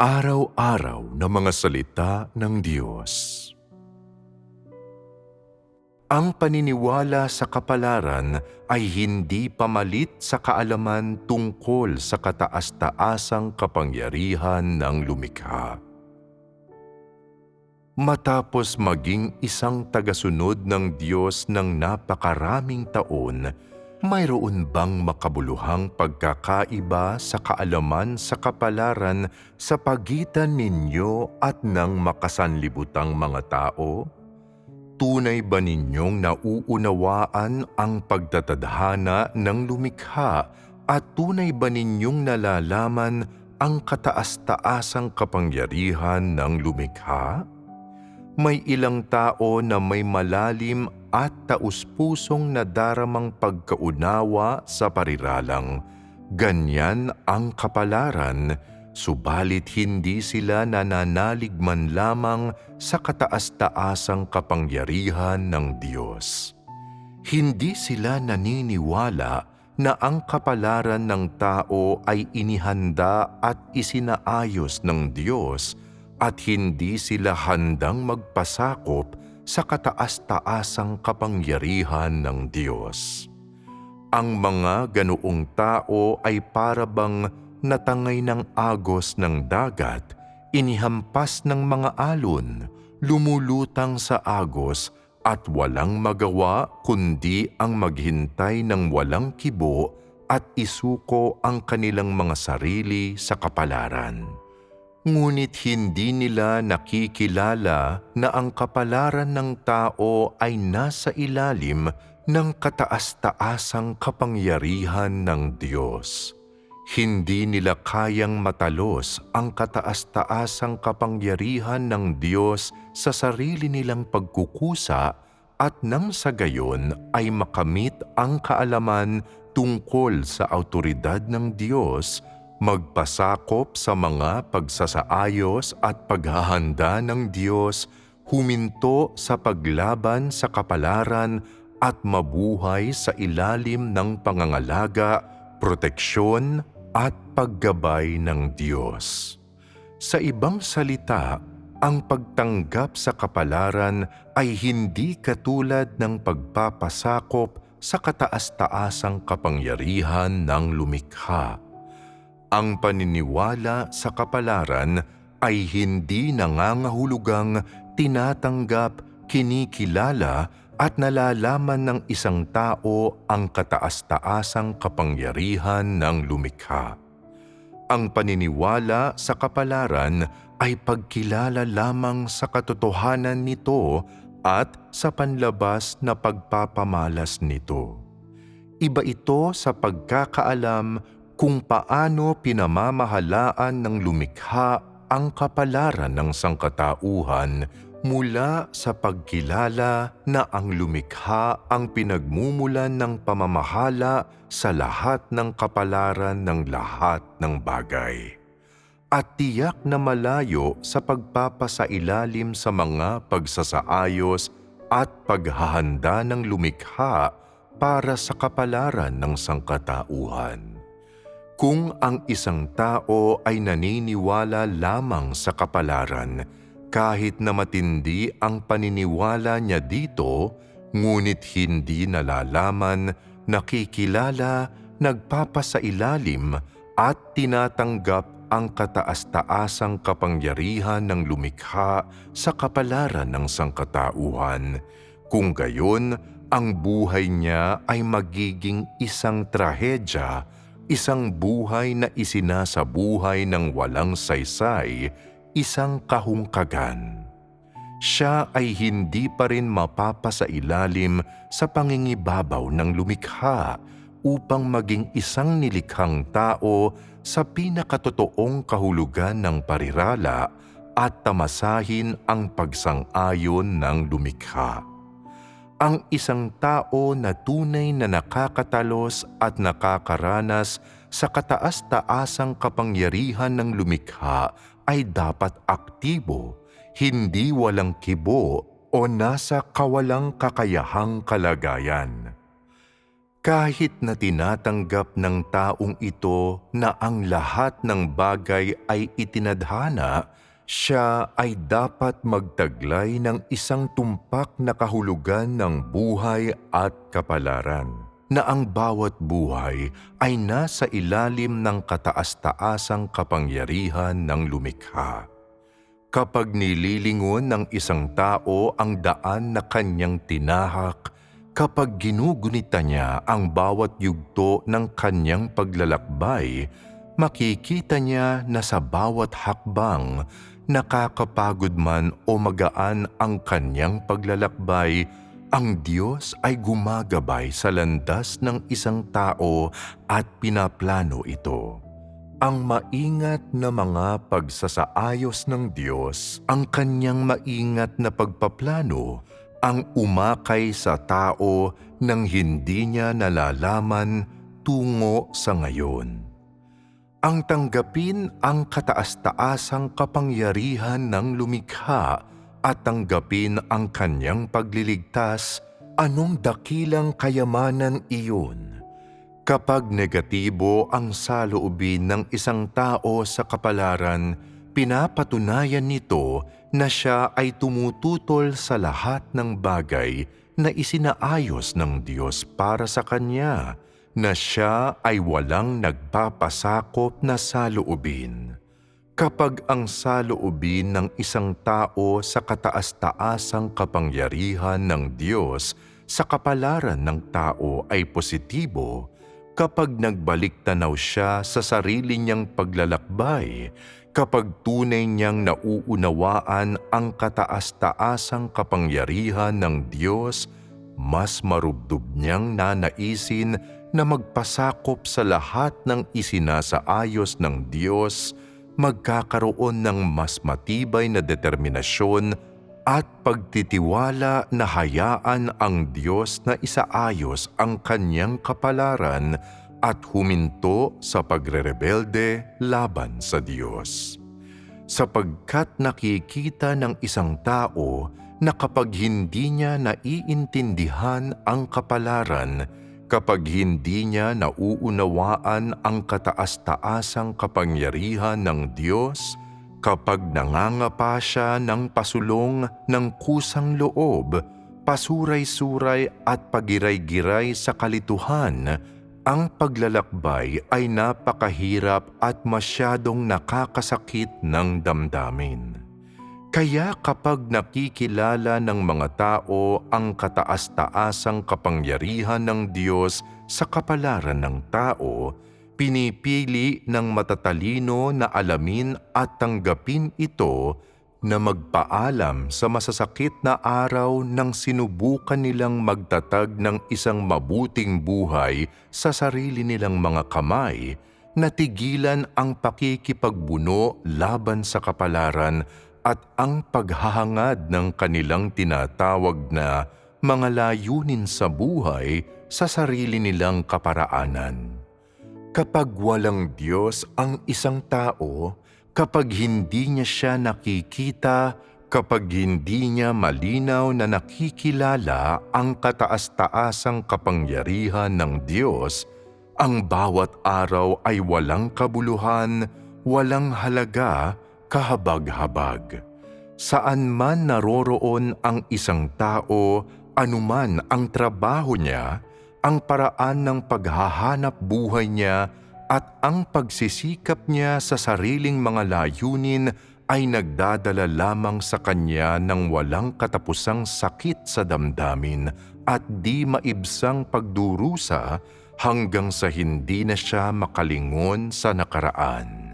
Araw-araw na mga salita ng Diyos. Ang paniniwala sa kapalaran ay hindi pamalit sa kaalaman tungkol sa kataas-taasang kapangyarihan ng lumikha. Matapos maging isang tagasunod ng Diyos ng napakaraming taon, mayroon bang makabuluhang pagkakaiba sa kaalaman sa kapalaran sa pagitan ninyo at ng makasanlibutang mga tao? Tunay ba ninyong nauunawaan ang pagtatadhana ng lumikha at tunay ba ninyong nalalaman ang kataas-taasang kapangyarihan ng lumikha? May ilang tao na may malalim at taus-pusong nadaramang pagkaunawa sa pariralang. Ganyan ang kapalaran, subalit hindi sila nananalig man lamang sa kataas-taasang kapangyarihan ng Diyos. Hindi sila naniniwala na ang kapalaran ng tao ay inihanda at isinaayos ng Diyos at hindi sila handang magpasakop sa kataas-taasang kapangyarihan ng Diyos. Ang mga ganoong tao ay parabang natangay ng agos ng dagat, inihampas ng mga alon, lumulutang sa agos at walang magawa kundi ang maghintay ng walang kibo at isuko ang kanilang mga sarili sa kapalaran. Ngunit hindi nila nakikilala na ang kapalaran ng tao ay nasa ilalim ng kataas-taasang kapangyarihan ng Diyos. Hindi nila kayang matalos ang kataas-taasang kapangyarihan ng Diyos sa sarili nilang pagkukusa at nang sa gayon ay makamit ang kaalaman tungkol sa autoridad ng Diyos magpasakop sa mga pagsasaayos at paghahanda ng Diyos, huminto sa paglaban sa kapalaran at mabuhay sa ilalim ng pangangalaga, proteksyon at paggabay ng Diyos. Sa ibang salita, ang pagtanggap sa kapalaran ay hindi katulad ng pagpapasakop sa kataas-taasang kapangyarihan ng lumikha ang paniniwala sa kapalaran ay hindi nangangahulugang tinatanggap, kinikilala at nalalaman ng isang tao ang kataas-taasang kapangyarihan ng lumikha. Ang paniniwala sa kapalaran ay pagkilala lamang sa katotohanan nito at sa panlabas na pagpapamalas nito. Iba ito sa pagkakaalam kung paano pinamamahalaan ng lumikha ang kapalaran ng sangkatauhan mula sa pagkilala na ang lumikha ang pinagmumulan ng pamamahala sa lahat ng kapalaran ng lahat ng bagay. At tiyak na malayo sa pagpapasailalim sa mga pagsasaayos at paghahanda ng lumikha para sa kapalaran ng sangkatauhan. Kung ang isang tao ay naniniwala lamang sa kapalaran, kahit na matindi ang paniniwala niya dito, ngunit hindi nalalaman, nakikilala, nagpapasailalim at tinatanggap ang kataas-taasang kapangyarihan ng lumikha sa kapalaran ng sangkatauhan. Kung gayon, ang buhay niya ay magiging isang trahedya isang buhay na isinasabuhay ng walang saysay, isang kahungkagan. Siya ay hindi pa rin mapapasailalim sa pangingibabaw ng lumikha upang maging isang nilikhang tao sa pinakatotoong kahulugan ng parirala at tamasahin ang pagsang-ayon ng lumikha ang isang tao na tunay na nakakatalos at nakakaranas sa kataas-taasang kapangyarihan ng lumikha ay dapat aktibo, hindi walang kibo o nasa kawalang kakayahang kalagayan. Kahit na tinatanggap ng taong ito na ang lahat ng bagay ay itinadhana, siya ay dapat magtaglay ng isang tumpak na kahulugan ng buhay at kapalaran na ang bawat buhay ay nasa ilalim ng kataas-taasang kapangyarihan ng lumikha. Kapag nililingon ng isang tao ang daan na kanyang tinahak, kapag ginugunita niya ang bawat yugto ng kanyang paglalakbay, makikita niya na sa bawat hakbang, nakakapagod man o magaan ang kanyang paglalakbay, ang Diyos ay gumagabay sa landas ng isang tao at pinaplano ito. Ang maingat na mga pagsasaayos ng Diyos, ang kanyang maingat na pagpaplano, ang umakay sa tao nang hindi niya nalalaman tungo sa ngayon. Ang tanggapin ang kataas-taasang kapangyarihan ng lumikha at tanggapin ang kanyang pagliligtas, anong dakilang kayamanan iyon? Kapag negatibo ang saloobin ng isang tao sa kapalaran, pinapatunayan nito na siya ay tumututol sa lahat ng bagay na isinaayos ng Diyos para sa kanya, na siya ay walang nagpapasakop na saloobin. Kapag ang saloobin ng isang tao sa kataas-taasang kapangyarihan ng Diyos sa kapalaran ng tao ay positibo, kapag nagbalik tanaw siya sa sarili niyang paglalakbay, kapag tunay niyang nauunawaan ang kataas-taasang kapangyarihan ng Diyos, mas marubdob niyang nanaisin na magpasakop sa lahat ng isinasaayos ng Diyos, magkakaroon ng mas matibay na determinasyon at pagtitiwala na hayaan ang Diyos na isaayos ang kanyang kapalaran at huminto sa pagrerebelde laban sa Diyos. Sapagkat nakikita ng isang tao na kapag hindi niya naiintindihan ang kapalaran, kapag hindi niya nauunawaan ang kataas-taasang kapangyarihan ng Diyos, kapag nangangapa siya ng pasulong ng kusang loob, pasuray-suray at pagiray-giray sa kalituhan, ang paglalakbay ay napakahirap at masyadong nakakasakit ng damdamin. Kaya kapag nakikilala ng mga tao ang kataas-taasang kapangyarihan ng Diyos sa kapalaran ng tao, pinipili ng matatalino na alamin at tanggapin ito na magpaalam sa masasakit na araw nang sinubukan nilang magtatag ng isang mabuting buhay sa sarili nilang mga kamay, natigilan ang pakikipagbuno laban sa kapalaran at ang paghahangad ng kanilang tinatawag na mga layunin sa buhay sa sarili nilang kaparaanan. Kapag walang Diyos ang isang tao, kapag hindi niya siya nakikita, kapag hindi niya malinaw na nakikilala ang kataas-taasang kapangyarihan ng Diyos, ang bawat araw ay walang kabuluhan, walang halaga, kahabag-habag. Saan man naroroon ang isang tao, anuman ang trabaho niya, ang paraan ng paghahanap buhay niya at ang pagsisikap niya sa sariling mga layunin ay nagdadala lamang sa kanya ng walang katapusang sakit sa damdamin at di maibsang pagdurusa hanggang sa hindi na siya makalingon sa nakaraan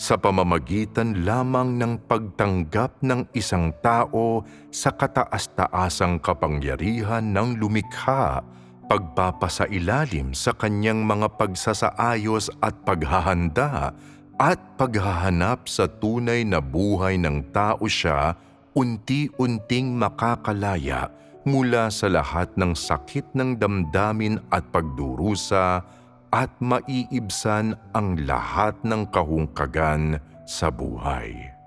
sa pamamagitan lamang ng pagtanggap ng isang tao sa kataas-taasang kapangyarihan ng lumikha, pagpapasailalim sa kanyang mga pagsasaayos at paghahanda at paghahanap sa tunay na buhay ng tao siya, unti-unting makakalaya mula sa lahat ng sakit ng damdamin at pagdurusa at maiibsan ang lahat ng kahungkagan sa buhay.